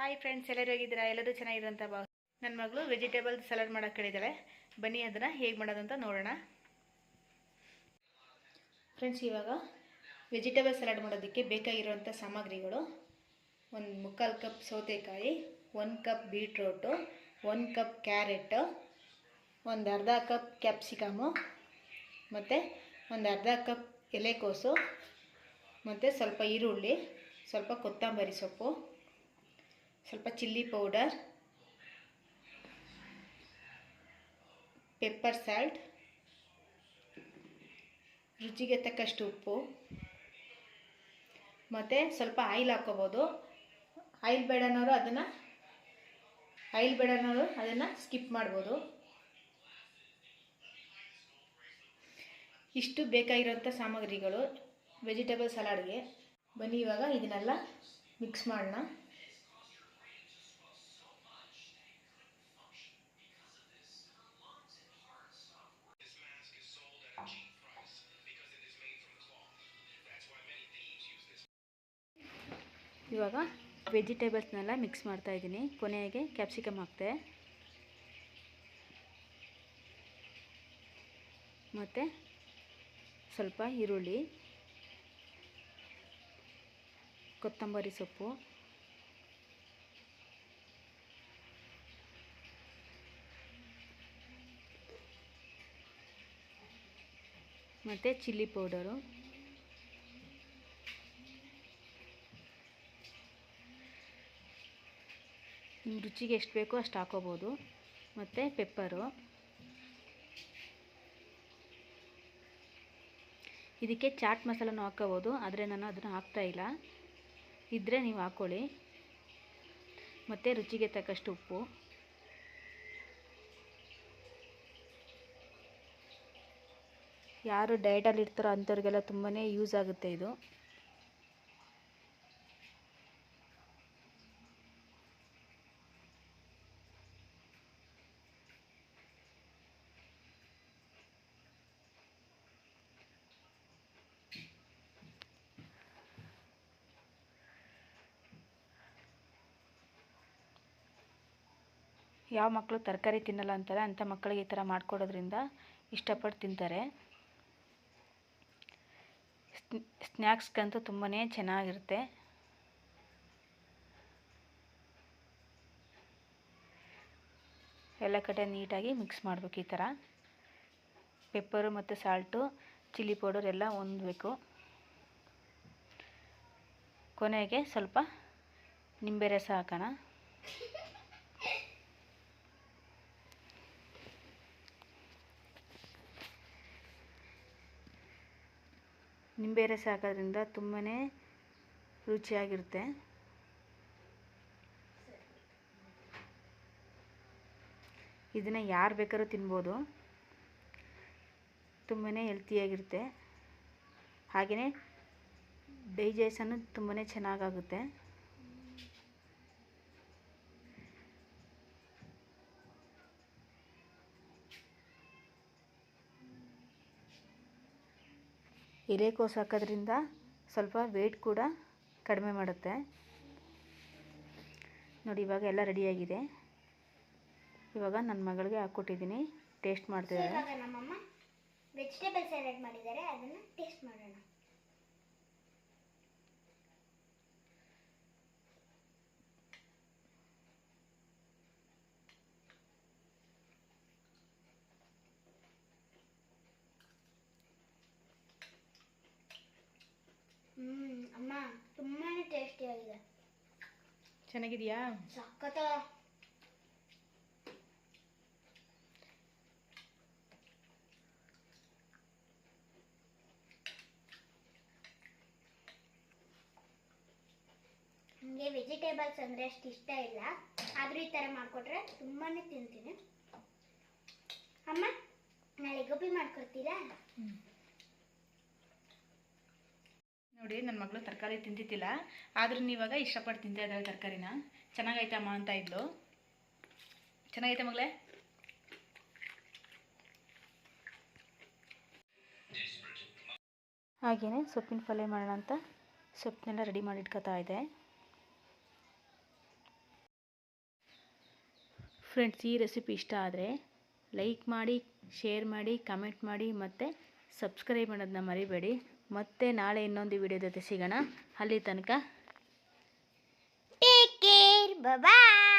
Hi friends ಎಲ್ಲರೂ ಹೇಗಿದ್ದೀರಾ? ಎಲ್ಲರೂ ಚೆನ್ನಾಗಿರಂತ ಭಾವ ನನ್ನ ಮಗಳು ವೆಜಿಟೇಬಲ್ ಸಲಾಡ್ ಮಾಡೋಕೆ ಹೇಳಿದ್ದಾಳೆ ಬನ್ನಿ ಅದನ್ನು ಹೇಗೆ ಮಾಡೋದು ಅಂತ ನೋಡೋಣ. ಫ್ರೆಂಡ್ಸ್ ಇವಾಗ ವೆಜಿಟೇಬಲ್ ಸಲಾಡ್ ಮಾಡೋದಕ್ಕೆ ಬೇಕಾಗಿರುವಂಥ ಸಾಮಗ್ರಿಗಳು ಒಂದು ಮುಕ್ಕಾಲು ಕಪ್ ಸೌತೆಕಾಯಿ, ಒಂದು ಕಪ್ ಬೀಟ್ರೋಟು ಒಂದು ಕಪ್ ಕ್ಯಾರೆಟ್ ಒಂದು ಅರ್ಧ ಕಪ್ ಕ್ಯಾಪ್ಸಿಕಮು ಮತ್ತು ಒಂದು ಅರ್ಧ ಕಪ್ ಎಲೆಕೋಸು ಮತ್ತು ಸ್ವಲ್ಪ ಈರುಳ್ಳಿ, ಸ್ವಲ್ಪ ಕೊತ್ತಂಬರಿ ಸೊಪ್ಪು. ಸ್ವಲ್ಪ ಚಿಲ್ಲಿ ಪೌಡರ್, ಪೆಪ್ಪರ್ ಸಾಲ್ಟ್, ರುಚಿಗೆ ತಕ್ಕಷ್ಟು ಉಪ್ಪು, ಮತ್ತು ಸ್ವಲ್ಪ ಆಯಿಲ್ ಹಾಕ್ಕೋಬೋದು. ಆಯಿಲ್ ಬೇಡನವರು ಅದನ್ನು, ಆಯಿಲ್ ಬೇಡನವರು ಅದನ್ನು ಸ್ಕಿಪ್ ಮಾಡ್ಬೋದು. ಇಷ್ಟು ಬೇಕಾಗಿರೋಂಥ ಸಾಮಗ್ರಿಗಳು, ವೆಜಿಟೇಬಲ್ ಸಲಾಡ್ಗೆ. ಬನ್ನಿ ಇವಾಗ ಇದನ್ನೆಲ್ಲ ಮಿಕ್ಸ್ ಮಾಡೋಣ. ಇವಾಗ ವೆಜಿಟೇಬಲ್ಸ್ನೆಲ್ಲ ಮಿಕ್ಸ್ ಮಾಡ್ತಾ ಇದ್ದೀನಿ. ಕೊನೆಗೆ ಕ್ಯಾಪ್ಸಿಕಮ್ ಹಾಕ್ತೆ. ಮತ್ತು ಸ್ವಲ್ಪ ಈರುಳ್ಳಿ, ಕೊತ್ತಂಬರಿ ಸೊಪ್ಪು, ಮತ್ತು ಚಿಲ್ಲಿ ಪೌಡರು. ರುಚಿಗೆ ಎಷ್ಟು ಬೇಕೋ ಅಷ್ಟು ಹಾಕೋಬೋದು. ಮತ್ತು ಪೆಪ್ಪರು ಇದಕ್ಕೆ ಚಾಟ್ ಮಸಾಲನೂ ಹಾಕೋಬೋದು, ಆದರೆ ನಾನು ಅದನ್ನು ಹಾಕ್ತಾಯಿಲ್ಲ ಇದ್ದರೆ ನೀವು ಹಾಕ್ಕೊಳ್ಳಿ ಮತ್ತು ರುಚಿಗೆ ತಕ್ಕಷ್ಟು ಉಪ್ಪು. ಯಾರು ಡಯಟಲ್ಲಿ ಇರ್ತಾರೋ ಅಂಥವ್ರಿಗೆಲ್ಲ ತುಂಬಾ ಯೂಸ್ ಆಗುತ್ತೆ ಇದು. ಯಾವ ಮಕ್ಕಳು ತರಕಾರಿ ತಿನ್ನಲ್ಲ ಅಂತಾರೆ ಅಂಥ ಮಕ್ಕಳಿಗೆ ಈ ಥರ ಮಾಡಿಕೊಡೋದ್ರಿಂದ ಇಷ್ಟಪಟ್ಟು ತಿಂತಾರೆ. ಸ್ನ್ಯಾಕ್ಸ್ಗಂತೂ ತುಂಬಾ ಚೆನ್ನಾಗಿರುತ್ತೆ. ಎಲ್ಲ ಕಡೆ ನೀಟಾಗಿ ಮಿಕ್ಸ್ ಮಾಡಬೇಕು ಈ ಥರ. ಪೆಪ್ಪರು ಮತ್ತು ಸಾಲ್ಟು, ಚಿಲ್ಲಿ ಪೌಡರ್ ಎಲ್ಲ ಹೊಂದಬೇಕು. ಕೊನೆಗೆ ಸ್ವಲ್ಪ ನಿಂಬೆ ರಸ ಹಾಕೋಣ. ನಿಂಬೆ ರಸ ಹಾಕೋದ್ರಿಂದ ತುಂಬಾ ರುಚಿಯಾಗಿರುತ್ತೆ. ಇದನ್ನು ಯಾರು ಬೇಕಾದ್ರೂ ತಿನ್ಬೋದು. ತುಂಬಾ ಹೆಲ್ತಿಯಾಗಿರುತ್ತೆ ಹಾಗೆಯೇ ಡೈಜೆಷನ್ನು ತುಂಬಾ ಚೆನ್ನಾಗಾಗುತ್ತೆ. ಎಲೆಕೋಸು ಹಾಕೋದ್ರಿಂದ ಸ್ವಲ್ಪ ವೇಟ್ ಕೂಡ ಕಡಿಮೆ ಮಾಡುತ್ತೆ. ನೋಡಿ, ಇವಾಗ ಎಲ್ಲ ರೆಡಿಯಾಗಿದೆ ಇವಾಗ ನನ್ನ ಮಗಳಿಗೆ ಹಾಕ್ಕೊಟ್ಟಿದ್ದೀನಿ. ಟೇಸ್ಟ್ ಮಾಡ್ತಿದ್ದಾರೆ. ವೆಜಿಟೇಬಲ್ ಸಲಾಡ್ ಮಾಡಿದ್ದಾರೆ. ಅದನ್ನು ಟೇಸ್ಟ್ ಮಾಡೋಣ. ಹ್ಮ್ ಅಮ್ಮ. ತುಂಬಾನೇ ಟೇಸ್ಟಿಯಾಗಿದೆ ಚೆನ್ನಾಗಿದೆಯಾ? ಸಖತ್ತ ನನಗೆ ವೆಜಿಟೇಬಲ್ಸ್ ಅಂದರೆ ಅಷ್ಟು ಇಷ್ಟ ಇಲ್ಲ. ಆದರೂ ಈ ಥರ ಮಾಡಿಕೊಟ್ರೆ ತುಂಬಾನೇ ತಿಂತೀನಿ. ಅಮ್ಮ ನಾಳೆ ಗೋಬಿ ಮಾಡ್ಕೊಡ್ತೀರಾ? ನನ್ನ ಮಗಳು ತರಕಾರಿ ತಿಂತಿದ್ದಿಲ್ಲ. ಆದ್ರೂ ಇವಾಗ ಇಷ್ಟಪಟ್ಟು ತಿಂತಾ ಇದ್ದಾಳೆ ತರಕಾರಿನ. ಚೆನ್ನಾಗೈತಮ್ಮ ಅಂತ ಇದ್ಲು. ಚೆನ್ನಾಗೈತೆ ಮಗಳೇ? ಹಾಗೆಯೇ ಸೊಪ್ಪಿನ ಪಲ್ಯ ಮಾಡೋಣ ಅಂತ ಸೊಪ್ಪನ್ನೆಲ್ಲ ರೆಡಿ ಮಾಡಿ ಇಟ್ಕೋತಾ ಇದೆ ಫ್ರೆಂಡ್ಸ್, ಈ ರೆಸಿಪಿ ಇಷ್ಟ ಆದರೆ ಲೈಕ್ ಮಾಡಿ, ಶೇರ್ ಮಾಡಿ, ಕಮೆಂಟ್ ಮಾಡಿ ಮತ್ತು ಸಬ್ಸ್ಕ್ರೈಬ್ ಮಾಡೋದನ್ನ ಮರಿಬೇಡಿ. ಮತ್ತೆ ನಾಳೆ ಇನ್ನೊಂದು ವಿಡಿಯೋ ಜೊತೆ ಸಿಗೋಣ. ಅಲ್ಲಿ ತನಕ ಟೇಕ್ ಕೇರ್ ಬಾಯ್